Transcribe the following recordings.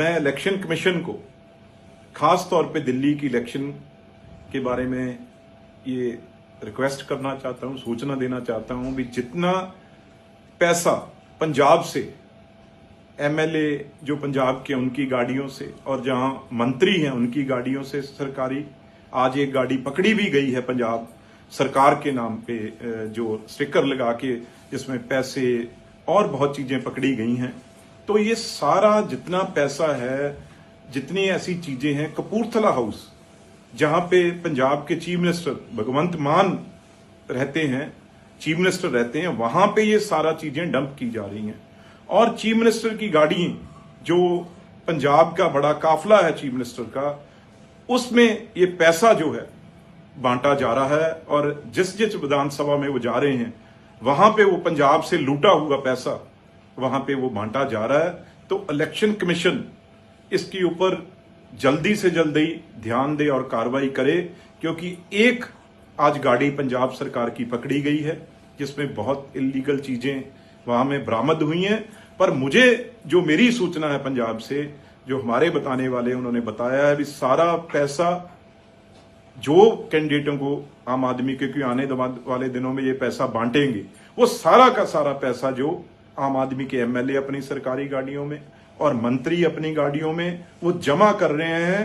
मैं election commission को, खास तौर पे दिल्ली की इलेक्शन के बारे में ये रिक्वेस्ट करना चाहता हूँ, सूचना देना चाहता हूँ भी जितना पैसा पंजाब से, एमएलए जो पंजाब के उनकी गाड़ियों से और जहाँ मंत्री हैं, उनकी गाड़ियों से सरकारी, आज एक गाड़ी पकड़ी भी गई है पंजाब सरकार के नाम पे जो स्टिकर लगा के, जिसमें पैसे और बहुत चीज़ें पकड़ी गई हैं। तो ये सारा जितना पैसा है, जितनी ऐसी चीज़ें हैं, कपूरथला हाउस, जहाँ पे पंजाब के चीफ मिनिस्टर भगवंत मान रहते हैं, चीफ मिनिस्टर रहते हैं, वहाँ पे ये सारा चीज़ें डंप की जा रही हैं। और चीफ मिनिस्टर की गाड़ी, जो पंजाब का बड़ा काफिला है चीफ मिनिस्टर का, उसमें ये पैसा जो है, बांटा जा रहा है, और जिस जिस विधानसभा में वो जा रहे हैं, वहाँ पे वो पंजाब से लूटा हुआ पैसा वहाँ पे वो बांटा जा रहा है तो इलेक्शन कमीशन इसके ऊपर जल्दी से जल्दी ध्यान दे और कार्रवाई करे, क्योंकि एक आज गाड़ी पंजाब सरकार की पकड़ी गई है, जिसमें बहुत इलीगल चीज़ें वहाँ में बरामद हुई हैं। पर मुझे जो मेरी सूचना है पंजाब से, जो हमारे बताने वाले उन्होंने बताया है भी सारा पैसा जो कैंडिडेटों को आम आदमी के क्योंकि आने वाले दिनों में ये पैसा बांटेंगे, वो सारा का सारा पैसा जो आम आदमी के एमएलए अपनी सरकारी गाड़ियों में और मंत्री अपनी गाड़ियों में वो जमा कर रहे हैं।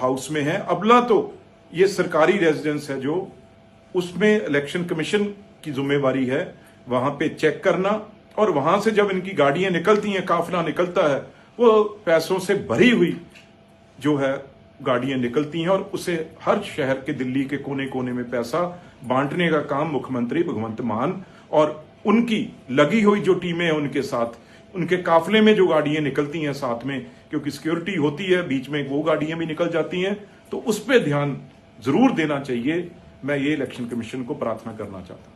हाउस में है, अबला तो ये सरकारी रेजिडेंस है जो उसमें इलेक्शन कमीशन की जिम्मेवारी है। वहाँ पे चेक करना और वहाँ से जब इनकी गाड़ियाँ निकलती हैं, काफिला निकलता है, वो पैसों से भरी हुई जो है गाड़ियाँ निकलती हैं और उसे हर शहर के दिल्ली के कोने कोने में पैसा बांटने का काम मुख्यमंत्री भगवंत मान और उनकी लगी हुई जो टीमें हैं उनके साथ, उनके काफले में जो गाड़ियाँ निकलती हैं साथ में, क्योंकि सिक्योरिटी होती है, बीच में वो गाड़ियाँ भी निकल जाती हैं तो उस पर ध्यान ज़रूर देना चाहिए। मैं ये इलेक्शन कमीशन को प्रार्थना करना चाहता हूँ।